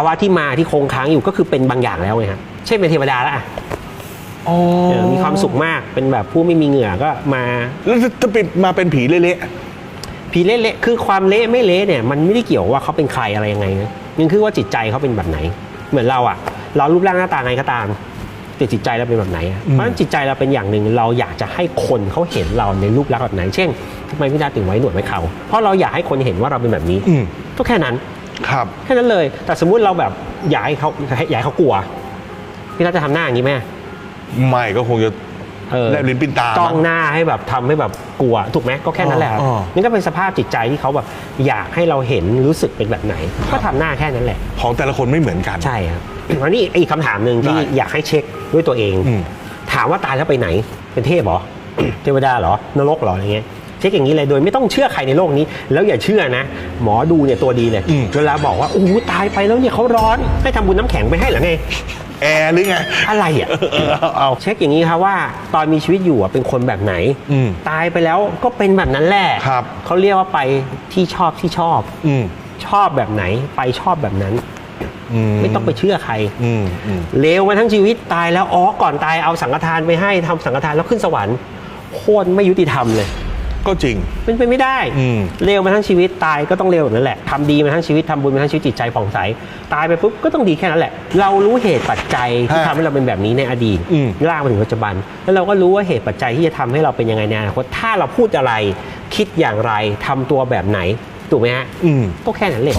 ภาวะที่มาที่คงค้างอยู่ก็คือเป็นบางอย่างแล้วไงครับเช่นเป็นเทวดาแล้วอะอ๋อเออมีความสุขมากเป็นแบบผู้ไม่มีเหงื่อก็มาแล้วจะจะเป็นมาเป็นผีเละผีเละๆคือความเละไม่เละเนี่ยมันไม่ได้เกี่ยวว่าเขาเป็นใครอะไรยังไงนะมันคือว่าจิตใจเขาเป็นแบบไหน เหมือนเราอะเรารูปร่างหน้าตาไงก็ตามแต่จิตใจเราเป็นแบบไหนอะเพราะฉะนั้นจิตใจเราเป็นอย่างหนึ่งเราอยากจะให้คนเขาเห็นเราในรูปลักษณ์แบบไหน เช่นทำไมพี่ดาถึงไว้หนวดไว้เขาเพราะเราอยากให้คนเห็นว่าเราเป็นแบบนี้ๆอืมก็แค่นั้น ครับแค่นั้นเลย แต่สมมุติเราแบบอยากให้เขาอยากให้เขากลัว พี่นัทจะทำหน้าอย่างนี้ไหมไม่ก็คงจะเออแลบลิ้นปิ้นตาจ้องหน้าให้แบบทำให้แบบกลัวถูกไหมก็แค่นั้นแหละครับอ๋ออ๋อ นี่ก็เป็นสภาพจิตใจที่เขาแบบอยากให้เราเห็นรู้สึกเป็นแบบไหน ก็ทำหน้าแค่นั้นแหละ ของแต่ละคนไม่เหมือนกัน ใช่ครับอันนี้อีกคำถามหนึ่งที่ได้อยากให้เช็คด้วยตัวเอง อืม ถามว่าตายแล้วไปไหน เป็นเทพเหรอ เทวดาเหรอ นรกเหรออะไรเงี้ย เช็คอย่างนี้เลยโดยไม่ต้องเชื่อใครในโลกนี้ แล้วอย่าเชื่อนะ หมอดูเนี่ยตัวดีเลยอืมเวลาบอกว่าโอ้โหตายไปแล้วเนี่ยเขาร้อนให้ทำบุญน้ำแข็งไปให้เหรอไงแอร์หรือไงอะไรอะเออเอาเอาเช็คอย่างนี้ครับว่า ตอนมีชีวิตอยู่อะเป็นคนแบบไหนอืมตายไปแล้วก็เป็นแบบนั้นแหละครับเขาเรียกว่าไปที่ชอบที่ชอบอืมชอบแบบไหนไปชอบแบบนั้นอืไม่ต้องไปเชื่อใครอืมอืมเลวมาทั้งชีวิตตายแล้วอ๋อก่อนตายเอาสังฆทานไปให้ทำสังฆทานแล้วขึ้นสวรรค์โคตรไม่ยุติธรรมเลย ก็จริง เป็นไปไม่ได้อืมเลวมาทั้งชีวิตตายก็ต้องเลวแบบนั้นแหละทำดีมาทั้งชีวิตทำบุญมาทั้งชีวิตจิตใจผ่องใสตายไปปุ๊บก็ต้องดีแค่นั้นแหละ เรารู้เหตุปัจจัยที่ฮะทำให้เราเป็นแบบนี้ในอดีตอืมลากมาถึงปัจจุบัน แล้วเราก็รู้ว่าเหตุปัจจัยที่จะทำให้เราเป็นยังไงในอนาคตถ้าเราพูดอะไร คิดอย่างไรทำตัวแบบไหนถูกไหมฮะอืมก็แค่นั้นเลย